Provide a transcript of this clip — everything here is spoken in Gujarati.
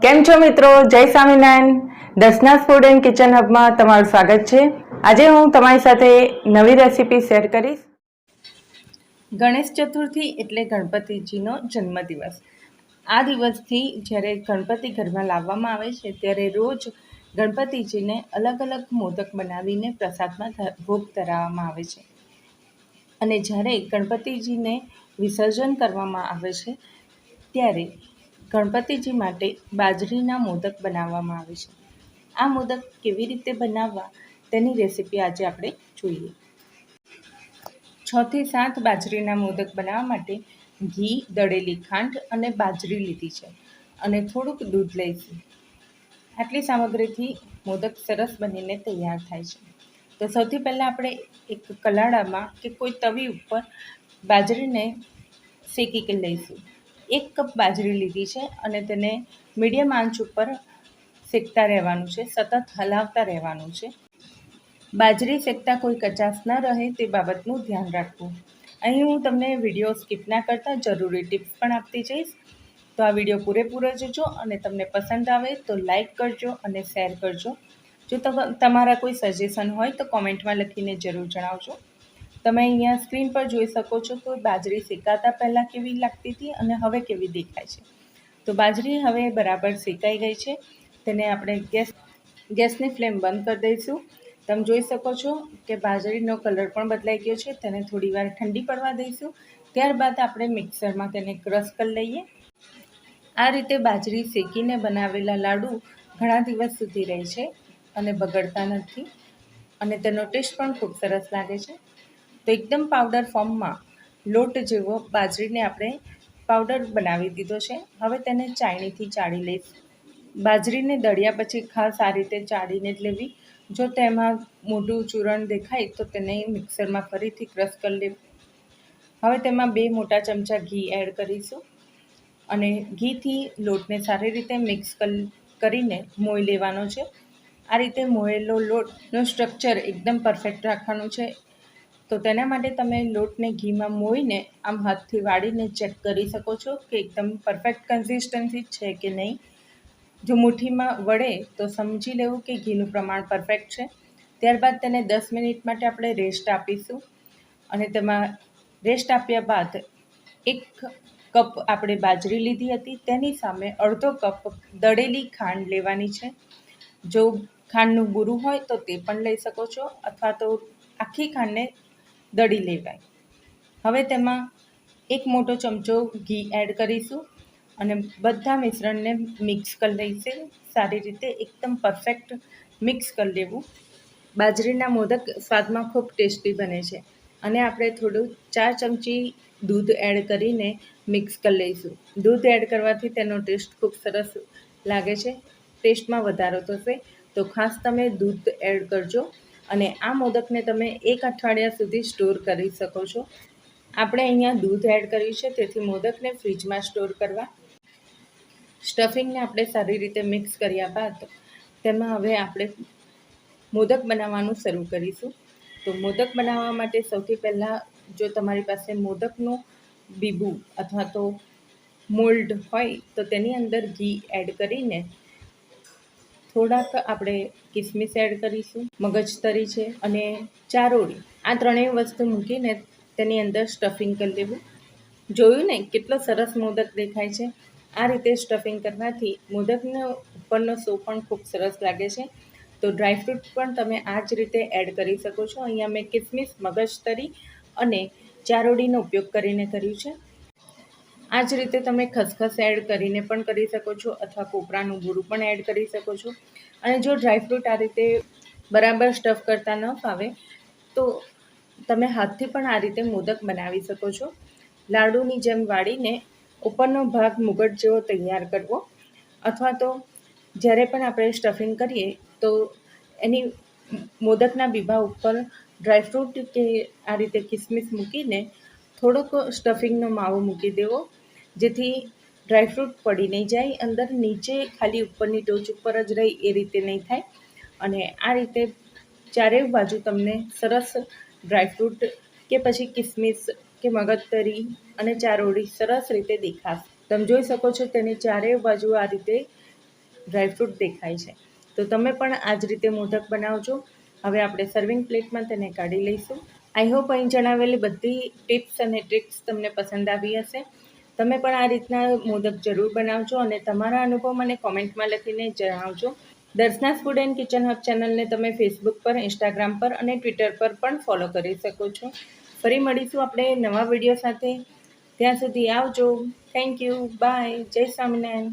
કેમ છો મિત્રો? જય સ્વામિનારાયણ. દસનાથ ફૂડ એન્ડ કિચન હબમાં તમારું સ્વાગત છે. આજે હું તમારી સાથે નવી રેસીપી શેર કરીશ. ગણેશ ચતુર્થી એટલે ગણપતિજીનો જન્મદિવસ. આ દિવસથી જ્યારે ગણપતિ ઘરમાં લાવવામાં આવે છે, ત્યારે રોજ ગણપતિજીને અલગ અલગ મોદક બનાવીને પ્રસાદમાં ભોગ ધરાવવામાં આવે છે. અને જ્યારે ગણપતિજીને વિસર્જન કરવામાં આવે છે, ત્યારે ગણપતિજી માટે બાજરીના મોદક બનાવવામાં આવે છે. આ મોદક કેવી રીતે બનાવવા તેની રેસીપી આજે આપણે જોઈએ. છથી સાત બાજરીના મોદક બનાવવા માટે ઘી, દળેલી ખાંડ અને બાજરી લીધી છે અને થોડુંક દૂધ લઈશું. આટલી સામગ્રીથી મોદક સરસ બનીને તૈયાર થાય છે. તો સૌથી પહેલાં આપણે એક કલાડામાં કે કોઈ તવી ઉપર બાજરીને શેકી કે લઈશું. એક કપ બાજરી લીધી છે અને તેને મીડિયમ આંચ ઉપર શેકતા રહેવાનું છે, સતત હલાવતા રહેવાનું છે. બાજરી શેકતા કોઈ કચાશ ન રહે તે બાબતનું ધ્યાન રાખવું. અહીં હું તમને વીડિયો સ્કીપ ના કરતાં જરૂરી ટિપ્સ પણ આપતી જઈશ. તો આ વીડિયો પૂરેપૂરો જોજો અને તમને પસંદ આવે તો લાઈક કરજો અને શેર કરજો. જો તમ- તમારા કોઈ સજેશન હોય તો કોમેન્ટમાં લખીને જરૂર જણાવજો. તમે અહીંયા સ્ક્રીન પર જોઈ શકો છો કે બાજરી શેકાતા પહેલાં કેવી લાગતી હતી અને હવે કેવી દેખાય છે. તો બાજરી હવે બરાબર શેકાઈ ગઈ છે. તેને આપણે ગેસ, ગેસની ફ્લેમ બંધ કરી દઈશું. તમે જોઈ શકો છો કે બાજરીનો કલર પણ બદલાઈ ગયો છે. તેને થોડી વાર ઠંડી પડવા દઈશું. ત્યારબાદ આપણે મિક્સરમાં તેને ક્રશ કરી લઈએ. આ રીતે બાજરી શેકીને બનાવેલા લાડુ ઘણા દિવસ સુધી રહે છે અને બગડતા નથી અને તેનો ટેસ્ટ પણ ખૂબ સરસ લાગે છે. તો એકદમ પાવડર ફોર્મમાં લોટ જેવો બાજરીને આપણે પાવડર બનાવી દીધો છે. હવે તેને ચાયણીથી ચાળી લઈશ. બાજરીને દળ્યા પછી ખાસ આ રીતે ચાળીને જ લેવી. જો તેમાં મોટું ચૂરણ દેખાય તો તેને મિક્સરમાં ફરીથી ક્રશ કરી લેવું. હવે તેમાં બે મોટા ચમચા ઘી એડ કરીશું અને ઘીથી લોટને સારી રીતે મિક્સ કરીને મોઈ લેવાનો છે. આ રીતે મોયેલો લોટનો સ્ટ્રક્ચર એકદમ પરફેક્ટ રાખવાનું છે. તો તેના માટે તમે લોટને ઘીમાં મોઈને આમ હાથથી વાળીને ચેક કરી શકો છો કે એકદમ પરફેક્ટ કન્સિસ્ટન્સી છે કે નહીં. જો મુઠ્ઠીમાં વળે તો સમજી લેવું કે ઘીનું પ્રમાણ પરફેક્ટ છે. ત્યારબાદ તેને દસ મિનિટ માટે આપણે રેસ્ટ આપીશું. અને તેમાં રેસ્ટ આપ્યા બાદ એક કપ આપણે બાજરી લીધી હતી. તેની સામે અડધો કપ દળેલી ખાંડ લેવાની છે. જો ખાંડનું બુરું હોય તો તે પણ લઈ શકો છો. અથવા તો આખી ખાંડને દળી લેવાય. હવે તેમાં એક મોટો ચમચો ઘી એડ કરીશું અને બધા મિશ્રણને મિક્સ કરી લઈશું. સારી રીતે એકદમ પરફેક્ટ મિક્સ કરી લેવું. બાજરીના મોદક સ્વાદમાં ખૂબ ટેસ્ટી બને છે. અને આપણે થોડું ચાર ચમચી દૂધ એડ કરીને મિક્સ કરી લઈશું. દૂધ એડ કરવાથી તેનો ટેસ્ટ ખૂબ સરસ લાગે છે. ટેસ્ટમાં વધારો થશે. તો ખાસ તમે દૂધ એડ કરજો. અને આ મોદકને તમે એક અઠવાડિયા સુધી સ્ટોર કરી શકો છો. આપણે અહીંયા દૂધ એડ કર્યું છે, તેથી મોદકને ફ્રીજમાં સ્ટોર કરવા. સ્ટફિંગને આપણે સારી રીતે મિક્સ કર્યા બાદ તેમાં હવે આપણે મોદક બનાવવાનું શરૂ કરીશું. તો મોદક બનાવવા માટે સૌથી પહેલાં જો તમારી પાસે મોદકનું બીબું અથવા તો મોલ્ડ હોય, તો તેની અંદર ઘી એડ કરીને થોડાક આપણે કિસમિસ એડ કરીશું, મગજતરી છે અને ચારોળી. આ ત્રણેય વસ્તુ મૂકીને તેની અંદર સ્ટફિંગ કરી દેવું. જોયું ને કેટલો સરસ મોદક દેખાય છે? આ રીતે સ્ટફિંગ કરવાથી મોદકનો ઉપરનો સો પણ ખૂબ સરસ લાગે છે. તો ડ્રાયફ્રૂટ પણ તમે આ જ રીતે એડ કરી શકો છો. અહીંયા મેં કિસમિસ, મગજતરી અને ચારોડીનો ઉપયોગ કરીને કર્યું છે. આ જ રીતે તમે ખસખસ એડ કરીને પણ કરી શકો છો અથવા કોપરાનું બૂરું પણ એડ કરી શકો છો. અને જો ડ્રાયફ્રૂટ આ રીતે બરાબર સ્ટફ કરતા ન ફાવે, તો તમે હાથથી પણ આ રીતે મોદક બનાવી શકો છો. લાડુની જેમ વાળીને ઉપરનો ભાગ મુગટ જેવો તૈયાર કરવો. અથવા તો જ્યારે પણ આપણે સ્ટફિંગ કરીએ, તો એની મોદકના બીભા ઉપર ડ્રાયફ્રૂટ કે આ રીતે કિસમિસ મૂકીને થોડોક સ્ટફિંગનો માવો મૂકી દેવો. જેથી ડ્રાયફ્રૂટ પડી નહીં જાય, અંદર નીચે ખાલી ઉપરની ટોચ ઉપર જ રહી એ રીતે નહીં થાય. અને આ રીતે ચારેય બાજુ તમને સરસ ડ્રાયફ્રૂટ કે પછી કિસમિસ કે મગજતરી અને ચારોળી સરસ રીતે દેખાશે. તમે જોઈ શકો છો તેની ચારેય બાજુ આ રીતે ડ્રાયફ્રૂટ દેખાય છે. તો તમે પણ આ જ રીતે મોદક બનાવજો. હવે આપણે સર્વિંગ પ્લેટમાં તેને કાઢી લઈશું. આઈ હોપ અહીં જણાવેલી બધી ટિપ્સ અને ટ્રિક્સ તમને પસંદ આવી હશે. તમે પણ આ રીતના મોદક જરૂર બનાવજો અને તમારા અનુભવ મને કોમેન્ટમાં લખીને જણાવજો. Darshana food and kitchen hub ચેનલને તમે ફેસબુક પર, ઇન્સ્ટાગ્રામ પર અને ટ્વિટર પર પણ ફોલો કરી શકો છો. ફરી મળીશું આપણે નવા વીડિયો સાથે. ત્યાં સુધી આવજો. Thank you. બાય. જય સ્વામિનારાયણ.